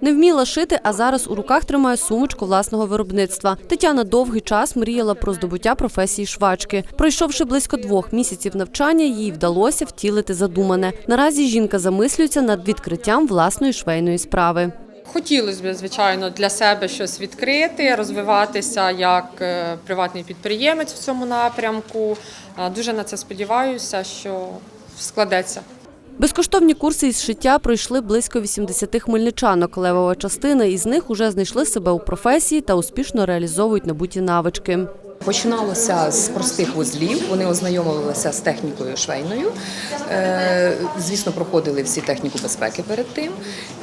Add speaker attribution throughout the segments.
Speaker 1: Не вміла шити, а зараз у руках тримає сумочку власного виробництва. Тетяна довгий час мріяла про здобуття професії швачки. Пройшовши близько двох місяців навчання, їй вдалося втілити задумане. Наразі жінка замислюється над відкриттям власної швейної справи.
Speaker 2: Хотілося б, звичайно, для себе щось відкрити, розвиватися як е, приватний підприємець в цьому напрямку. Е, Дуже на це сподіваюся, що складеться.
Speaker 1: Безкоштовні курси із шиття пройшли близько 80 хмельничанок. Левова частина із них уже знайшли себе у професії та успішно реалізовують набуті навички.
Speaker 3: Починалося з простих вузлів. Вони ознайомилися з технікою швейною. Е, Звісно, проходили всі техніку безпеки перед тим.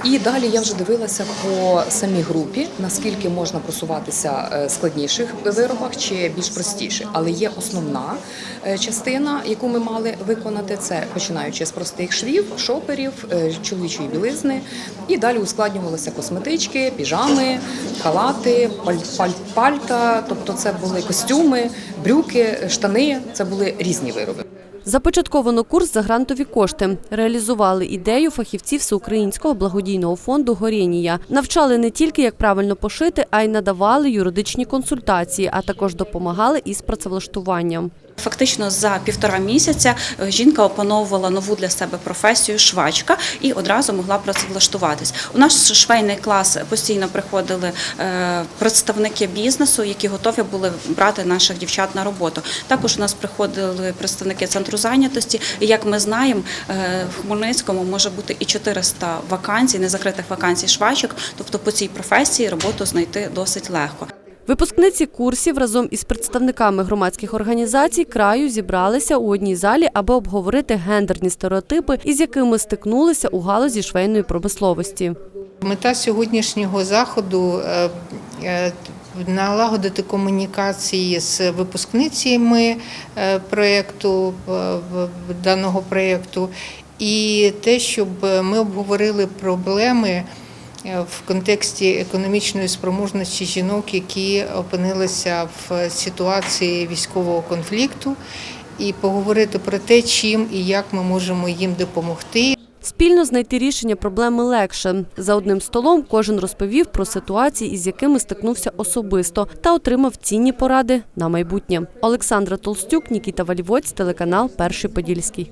Speaker 3: І далі я вже дивилася по самій групі, наскільки можна просуватися е, складніших виробах чи більш простіших. Але є основна е, частина, яку ми мали виконати. Це починаючи з простих швів, шоперів, чоловічої білизни. І далі ускладнювалися косметички, піжами, халати, паль- паль- пальта. Тобто, це були костюми, брюки, штани. Це були різні вироби.
Speaker 1: Започатковано курс за грантові кошти. Реалізували ідею фахівці Всеукраїнського благодійного фонду Горєнія. Навчали не тільки як правильно пошити, а й надавали юридичні консультації, а також допомагали із працевлаштуванням.
Speaker 4: Фактично за півтора місяця е, жінка опановувала нову для себе професію швачка і одразу могла працевлаштуватись. У наш швейний клас постійно приходили е, представники бізнесу, які готові були брати наших дівчат на роботу. Також у нас приходили представники центру зайнятості. І як ми знаємо, е, в Хмельницькому може бути і 400 вакансій, незакритих вакансій швачок. Тобто по цій професії роботу знайти досить легко.
Speaker 1: Випускниці курсів разом із представниками громадських організацій краю зібралися у одній залі, аби обговорити гендерні стереотипи, із якими стикнулися у галузі швейної промисловості.
Speaker 5: Мета сьогоднішнього заходу е, е, налагодити комунікації з випускницями е, проєкту даного проєкту, і те, щоб ми обговорили проблеми в контексті економічної спроможності жінок, які опинилися в ситуації військового конфлікту, і поговорити про те, чим і як ми можемо їм допомогти.
Speaker 1: Спільно знайти рішення проблеми легше. За одним столом кожен розповів про ситуації, із якими стикнувся особисто, та отримав цінні поради на майбутнє. Олександра Толстюк, Нікіта Валівоць, телеканал Перший Подільський.